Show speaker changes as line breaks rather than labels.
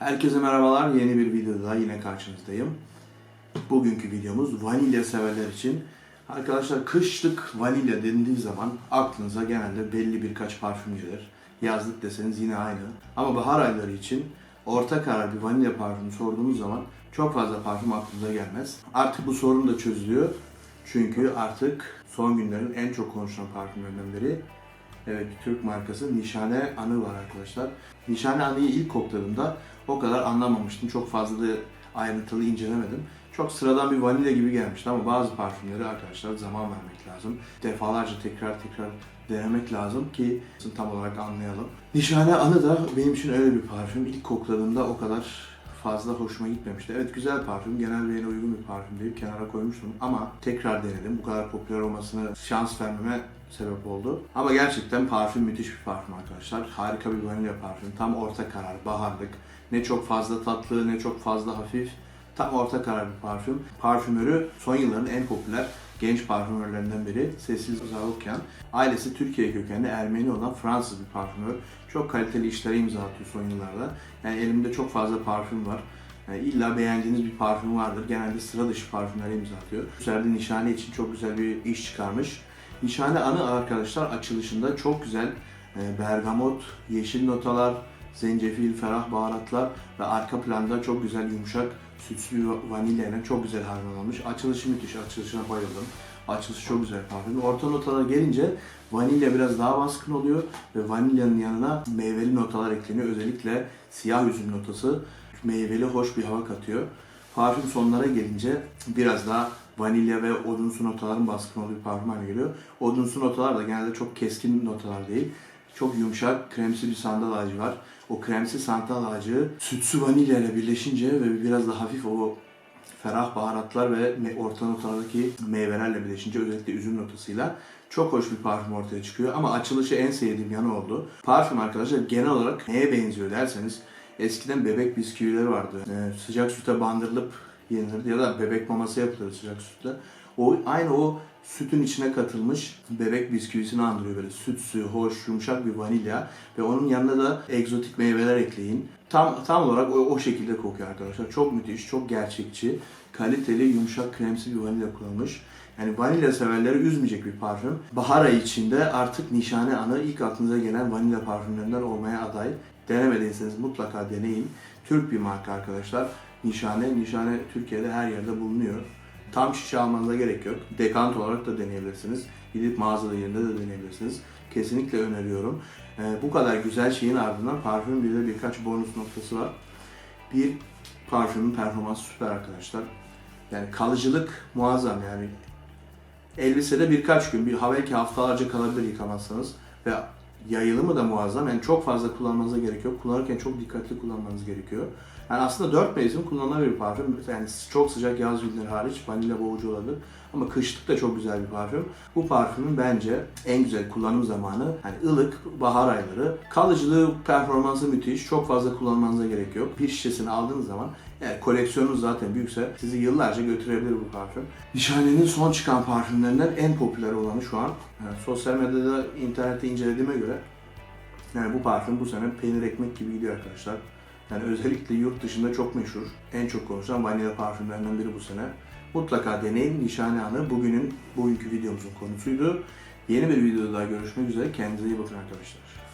Herkese merhabalar. Yeni bir videoda yine karşınızdayım. Bugünkü videomuz vanilya severler için. Arkadaşlar kışlık vanilya denildiği zaman aklınıza genelde belli birkaç parfüm gelir. Yazlık deseniz yine aynı. Ama bahar ayları için orta karar bir vanilya parfümü sorduğumuz zaman çok fazla parfüm aklınıza gelmez. Artık bu sorun da çözülüyor. Çünkü artık son günlerin en çok konuşulan parfümlerinden biri Evet Türk markası Nişane Anı var arkadaşlar. Nişane Anı'yı ilk kokladığımda o kadar anlamamıştım. Çok fazla da ayrıntılı incelemedim. Çok sıradan bir vanilya gibi gelmişti ama bazı parfümleri arkadaşlar zaman vermek lazım. Defalarca tekrar tekrar denemek lazım ki tam olarak anlayalım. Nişane Anı da benim için öyle bir parfüm. İlk kokladığımda o kadar fazla hoşuma gitmemişti. Evet güzel parfüm, genel beğene uygun bir parfüm deyip kenara koymuştum ama tekrar denedim. Bu kadar popüler olmasını şans vermeme sebep oldu. Ama gerçekten parfüm müthiş bir parfüm arkadaşlar. Harika bir vanilya parfüm. Tam orta karar, baharlık. Ne çok fazla tatlı, ne çok fazla hafif. Tam orta karar bir parfüm. Parfümörü son yılların en popüler genç parfümörlerinden biri Cecil Zavokyan. Ailesi Türkiye kökenli Ermeni olan Fransız bir parfümör. Çok kaliteli işlere imza atıyor son yıllarda. Yani elimde çok fazla parfüm var. Yani illa beğendiğiniz bir parfüm vardır. Genelde sıra dışı parfümlere imza atıyor. Güzel nişane için çok güzel bir iş çıkarmış. Nişane anı arkadaşlar açılışında çok güzel e, bergamot, yeşil notalar, zencefil, ferah baharatlar ve arka planda çok güzel yumuşak sütsü bir vanilya ile çok güzel harmanlanmış. Açılışı müthiş, açılışına bayıldım. Açılışı çok güzel parfüm. Orta notalara gelince vanilya biraz daha baskın oluyor ve vanilyanın yanına meyveli notalar ekleniyor. Özellikle siyah üzüm notası meyveli hoş bir hava katıyor. Parfüm sonlara gelince biraz daha vanilya ve odunsu notaların baskın olduğu bir parfüm haline geliyor. Odunsu notalar da genelde çok keskin notalar değil. Çok yumuşak, kremsi bir sandal ağacı var. O kremsi sandal ağacı sütsü vanilya ile birleşince ve biraz da hafif o ferah baharatlar ve orta notalardaki meyvelerle birleşince özellikle üzüm notasıyla çok hoş bir parfüm ortaya çıkıyor. Ama açılışı en sevdiğim yanı oldu. Parfüm arkadaşlar genel olarak neye benziyor derseniz eskiden bebek bisküvileri vardı. Ee, sıcak süte bandırılıp yenilirdi ya da bebek maması yapılır sıcak sütle. O aynı o sütün içine katılmış bebek bisküvisini andırıyor böyle sütsü, hoş, yumuşak bir vanilya ve onun yanına da egzotik meyveler ekleyin. Tam tam olarak o, o şekilde kokuyor arkadaşlar. Çok müthiş, çok gerçekçi, kaliteli, yumuşak, kremsi bir vanilya kullanılmış. Yani vanilya severleri üzmeyecek bir parfüm. Bahar ayı içinde artık nişane anı ilk aklınıza gelen vanilya parfümlerinden olmaya aday. Denemediyseniz mutlaka deneyin. Türk bir marka arkadaşlar. Nişane, nişane Türkiye'de her yerde bulunuyor. Tam şişe almanıza gerek yok. Dekant olarak da deneyebilirsiniz. Gidip mağazada yerinde de deneyebilirsiniz. Kesinlikle öneriyorum. Ee, bu kadar güzel şeyin ardından parfümün bir de birkaç bonus noktası var. Bir, parfümün performansı süper arkadaşlar. Yani kalıcılık muazzam yani. Elbisede birkaç gün, bir belki haftalarca kalabilir yıkamazsanız. Ve yayılımı da muazzam. Yani çok fazla kullanmanıza gerek yok. Kullanırken çok dikkatli kullanmanız gerekiyor. Yani aslında 4 mevsim kullanılabilir bir parfüm. Yani çok sıcak yaz günleri hariç vanilya boğucu olabilir. Ama kışlık da çok güzel bir parfüm. Bu parfümün bence en güzel kullanım zamanı hani ılık bahar ayları. Kalıcılığı, performansı müthiş. Çok fazla kullanmanıza gerek yok. Bir şişesini aldığınız zaman eğer koleksiyonunuz zaten büyükse sizi yıllarca götürebilir bu parfüm. Nişane'nin son çıkan parfümlerinden en popüler olanı şu an. Yani sosyal medyada, internette incelediğime göre yani bu parfüm bu sene peynir ekmek gibi gidiyor arkadaşlar. Yani özellikle yurt dışında çok meşhur. En çok konuşulan vanilya parfümlerinden biri bu sene. Mutlaka deneyin. Nişane Anı bugünün, bugünkü videomuzun konusuydu. Yeni bir videoda daha görüşmek üzere. Kendinize iyi bakın arkadaşlar.